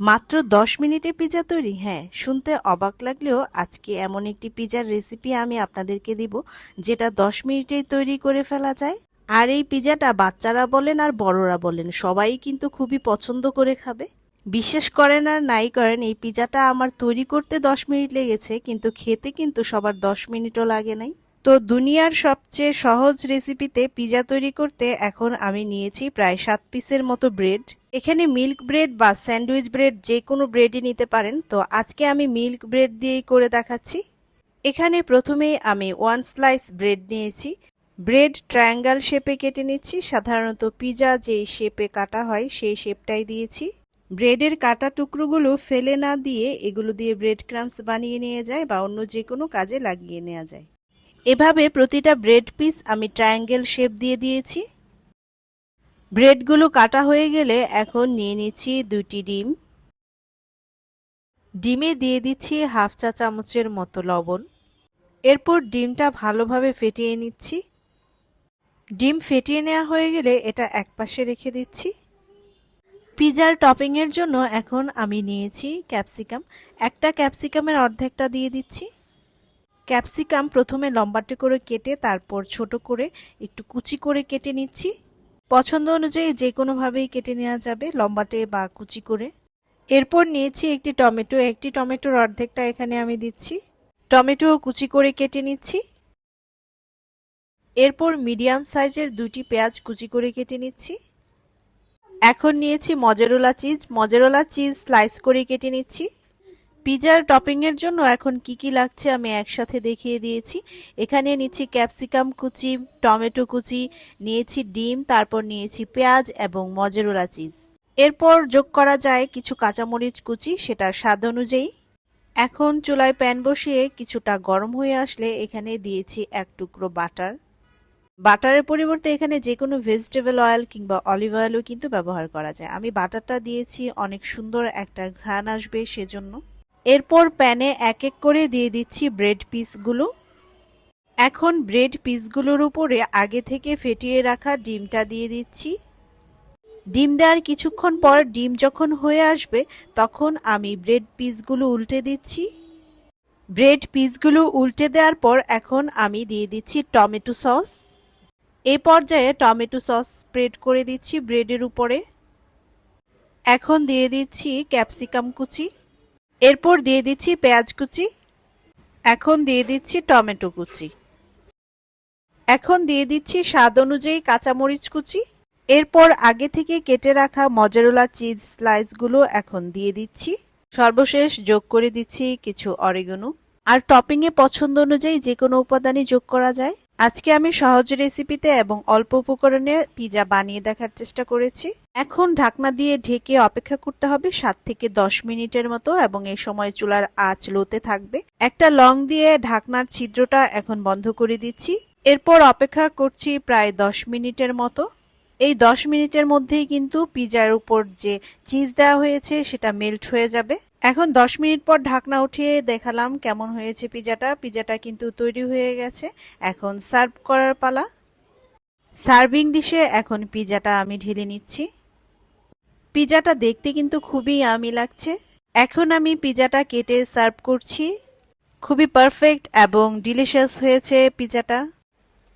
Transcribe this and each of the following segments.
মাত্র দশ মিনিটে পিজা তৈরি? হ্যাঁ শুনতে অবাক লাগলেও আজকে এমন একটি পিজার রেসিপি আমি আপনাদেরকে দিব, যেটা দশ মিনিটেই তৈরি করে ফেলা যায়। আর এই পিজাটা বাচ্চারা বলেন আর বড়রা বলেন, সবাই কিন্তু খুবই পছন্দ করে খাবে। বিশ্বাস করেন আর নাই করেন, এই পিজাটা আমার তৈরি করতে দশ মিনিট লেগেছে, কিন্তু খেতে কিন্তু সবার দশ মিনিটও লাগে নাই। তো দুনিয়ার সবচেয়ে সহজ রেসিপিতে পিজা তৈরি করতে এখন আমি নিয়েছি প্রায় সাত পিসের মতো ব্রেড এখানে মিল্ক ব্রেড বা স্যান্ডউইচ ব্রেড যে কোনো ব্রেডই নিতে পারেন। তো আজকে আমি মিল্ক ব্রেড দিয়েই করে দেখাচ্ছি। এখানে প্রথমেই আমি ওয়ান স্লাইস ব্রেড নিয়েছি। ব্রেড ট্রায়াঙ্গেল শেপে কেটে নিচ্ছি। সাধারণত পিজা যেই শেপে কাটা হয় সেই শেপটাই দিয়েছি। ব্রেডের কাটা টুকরোগুলো ফেলে না দিয়ে এগুলো দিয়ে ব্রেড ক্রামস বানিয়ে নিয়ে যায় বা অন্য যে কোনো কাজে লাগিয়ে নেওয়া যায়। এভাবে প্রতিটা ব্রেড পিস আমি ট্রায়াঙ্গেল শেপ দিয়ে দিয়েছি। ব্রেডগুলো কাটা হয়ে গেলে এখন নিয়ে নিচ্ছি দুটি ডিম। ডিমে দিয়ে দিচ্ছি হাফ চা চামচের মতো লবণ। এরপর ডিমটা ভালোভাবে ফেটিয়ে নিচ্ছি। ডিম ফেটিয়ে নেওয়া হয়ে গেলে এটা একপাশে রেখে দিচ্ছি। পিজার টপিংয়ের জন্য এখন আমি নিয়েছি ক্যাপসিকাম। একটা ক্যাপসিকামের অর্ধেকটা দিয়ে দিচ্ছি। ক্যাপসিকাম প্রথমে লম্বাটে করে কেটে তারপর ছোট করে একটু কুচি করে কেটে নিচ্ছি। পছন্দ অনুযায়ী যে কোনোভাবেই কেটে নেওয়া যাবে লম্বাটে বা কুচি করে। এরপর নিয়েছি একটি টমেটো। একটি টমেটোর অর্ধেকটা এখানে আমি দিচ্ছি। টমেটো কুচি করে কেটে নিচ্ছি। এরপর মিডিয়াম সাইজের দুটি পেঁয়াজ কুচি করে কেটে নিচ্ছি। এখন নিয়েছি mozzarella cheese. Mozzarella cheese slice করে কেটে নিচ্ছি। পিজার টপিংয়ের জন্য এখন কি কি লাগছে আমি একসাথে দেখিয়ে দিয়েছি। এখানে নিচ্ছি ক্যাপসিকাম কুচি, টমেটো কুচি, নিয়েছি ডিম, তারপর নিয়েছি পেঁয়াজ এবং মজারোলা চিজ। এরপর যোগ করা যায় কিছু কাঁচামরিচ কুচি সেটা স্বাদ অনুযায়ী। এখন চুলায় প্যান বসিয়ে কিছুটা গরম হয়ে আসলে এখানে দিয়েছি এক টুকরো বাটার। বাটারের পরিবর্তে এখানে যে কোনো ভেজিটেবল অয়েল কিংবা অলিভ অয়েলও কিন্তু ব্যবহার করা যায়। আমি বাটারটা দিয়েছি, অনেক সুন্দর একটা ঘ্রাণ আসবে সেজন্য। এরপর প্যানে এক এক করে দিয়ে দিচ্ছি ব্রেড পিসগুলো। এখন ব্রেড পিসগুলোর উপরে আগে থেকে ফেটিয়ে রাখা ডিমটা দিয়ে দিচ্ছি। ডিম দেওয়ার কিছুক্ষণ পর ডিম যখন হয়ে আসবে, তখন আমি ব্রেড পিসগুলো উল্টে দিচ্ছি। ব্রেড পিসগুলো উল্টে দেওয়ার পর এখন আমি দিয়ে দিচ্ছি টমেটো সস। এই পর্যায়ে টমেটো সস স্প্রেড করে দিচ্ছি ব্রেডের উপরে। এখন দিয়ে দিচ্ছি ক্যাপসিকাম কুচি। এরপর দিয়ে দিচ্ছি পেঁয়াজ কুচি, এখন দিয়ে দিচ্ছি টমেটো কুচি। এখন দিয়ে দিচ্ছি স্বাদ অনুযায়ী কাঁচামরিচ কুচি। এরপর আগে থেকে কেটে রাখা মজারোলা চিজ স্লাইসগুলো এখন দিয়ে দিচ্ছি। সর্বশেষ যোগ করে দিচ্ছি কিছু অরিগনো। আর টপিংয়ে পছন্দ অনুযায়ী যে কোনো উপাদানই যোগ করা যায়। আজকে আমি সহজ রেসিপিতে এবং অল্প উপকরণে পিজা বানিয়ে দেখার চেষ্টা করেছি। এখন ঢাকনা দিয়ে ঢেকে অপেক্ষা করতে হবে সাত থেকে দশ মিনিটের মতো এবং এই সময় চুলার আঁচ লোতে থাকবে। একটা লং দিয়ে ঢাকনার ছিদ্রটা এখন বন্ধ করে দিচ্ছি। এরপর অপেক্ষা করছি প্রায় দশ মিনিটের মতো। এই দশ মিনিটের মধ্যেই কিন্তু পিজার উপর যে চিজ দেওয়া হয়েছে সেটা মেল্ট হয়ে যাবে। এখন দশ মিনিট পর ঢাকনা উঠিয়ে দেখালাম কেমন হয়েছে পিজাটা। পিজাটা কিন্তু তৈরি হয়ে গেছে। এখন সার্ভ করার পালা। সার্ভিং ডিশে এখন পিজাটা আমি ঢেলে নিচ্ছি। পিজাটা দেখতে কিন্তু খুবই আমি লাগছে। এখন আমি পিজাটা কেটে সার্ভ করছি। খুবই পারফেক্ট এবং ডিলিশিয়াস হয়েছে পিজাটা।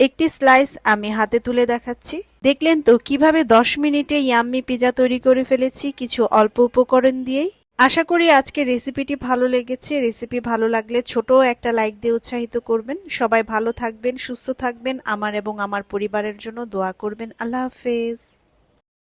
একটি স্লাইস আমি হাতে তুলে দেখাচ্ছি। দেখলেন তো, কীভাবে দশ মিনিটে ইয়াম্মি পিজা তৈরি করে ফেলেছি। কিছু অল্প উপকরণ দিয়েই। আশা করি আজকে রেসিপিটি ভালো লেগেছে। রেসিপি ভালো লাগলে ছোট একটা লাইক দিয়ে উৎসাহিত করবেন। সবাই ভালো থাকবেন, সুস্থ থাকবেন। আমার এবং আমার পরিবারের জন্য দোয়া করবেন। আল্লাহ হাফেজ।